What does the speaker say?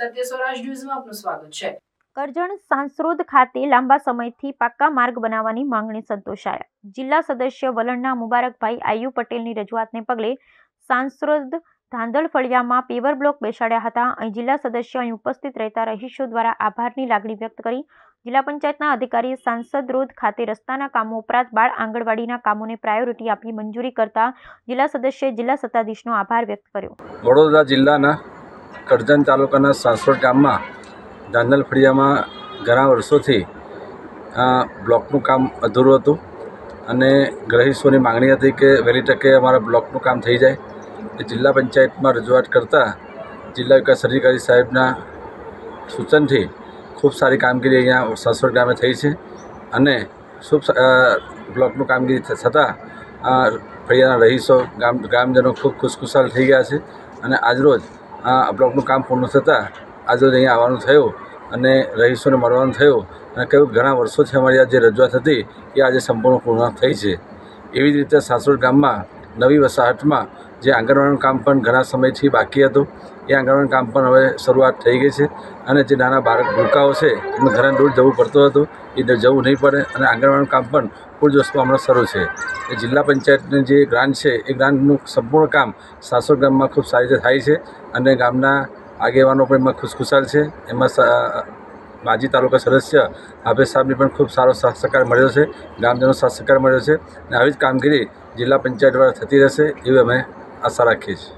સત્ય સ્વરાજ ન્યૂઝમાં આપનું સ્વાગત છે. કરજણ સાંસરોદ ખાતે લાંબા સમયથી પાક્કા માર્ગ બનાવવાની માંગણી સંતોષાયા. જિલ્લા સદસ્ય વલણના મુબારકભાઈ આયુ પટેલની રજૂઆતને પગલે સાંસરોદ ધાંધલ ફળિયામાં પેવર બ્લોક બેસાડ્યા હતા. અહીં જિલ્લા સદસ્ય અહીં ઉપસ્થિત રહેતા રહીશો દ્વારા આભારની લાગણી વ્યક્ત કરી. જિલ્લા પંચાયતના અધિકારીએ સાંસદ રોડ ખાતે રસ્તાના કામો ઉપરાંત બાળ આંગણવાડીના કામોને પ્રાયોરિટી આપી મંજૂરી કરતા જિલ્લા સદસ્યએ જિલ્લા સત્તાધીશનો આભાર વ્યક્ત કર્યો. વડોદરા જિલ્લાના કરજણ તાલુકાના સાસવડ ગામમાં ધાંધલ ફળિયામાં ઘણા વર્ષોથી બ્લોકનું કામ અધૂરું હતું અને ગ્રહીશોની માંગણી હતી કે વહેલી તકે અમારા બ્લોકનું કામ થઈ જાય. એ જિલ્લા પંચાયતમાં રજૂઆત કરતાં જિલ્લા વિકાસ અધિકારી સાહેબના સૂચનથી ખૂબ સારી કામગીરી અહીંયા સાસવડ ગામે થઈ છે અને શુભ બ્લોકનું કામગીરી થતાં ફળિયાના રહીશો, ગામ, ગામજનો ખૂબ ખુશખુશાલ થઈ ગયા છે અને આજરોજ આ બ્લોકનું કામ પૂર્ણ થતાં આજે અહીંયા આવવાનું થયું અને રહીશોને મળવાનું થયું. અને કહ્યું, ઘણા વર્ષોથી અમારી આ જે રજૂઆત હતી, એ આજે સંપૂર્ણ પૂર્ણ થઈ છે. એવી જ રીતે સાસોડ ગામમાં નવી વસાહતમાં જે આંગણવાડીનું કામ પણ ઘણા સમયથી બાકી હતું. એ આંગણવાડીનું કામ પણ હવે શરૂઆત થઈ ગઈ છે અને જે નાના બાળક ભૂલકાઓ છે, એમને ઘરે દૂર જવું પડતું હતું. એ જવું નહીં પડે અને આંગણવાડીનું કામ પણ પૂરજોશમાં હમણાં શરૂ છે. એ જિલ્લા પંચાયતની જે ગ્રાન્ટ છે, એ ગ્રાન્ટનું સંપૂર્ણ કામ સાસોડ ગામમાં ખૂબ સારી રીતે થાય છે અને ગામના આગેવાનો પણ એમાં ખુશખુશાલ છે. એમાં માજી તાલુકા સદસ્ય હાફેઝ સાહેબને પણ ખૂબ સારો સાથ સહકાર મળ્યો છે. ગામજનો સાથ સહકાર મળ્યો છે. અને આવી જ કામગીરી જિલ્લા પંચાયત દ્વારા થતી રહેશે, એવી અમે આશા રાખીએ છીએ.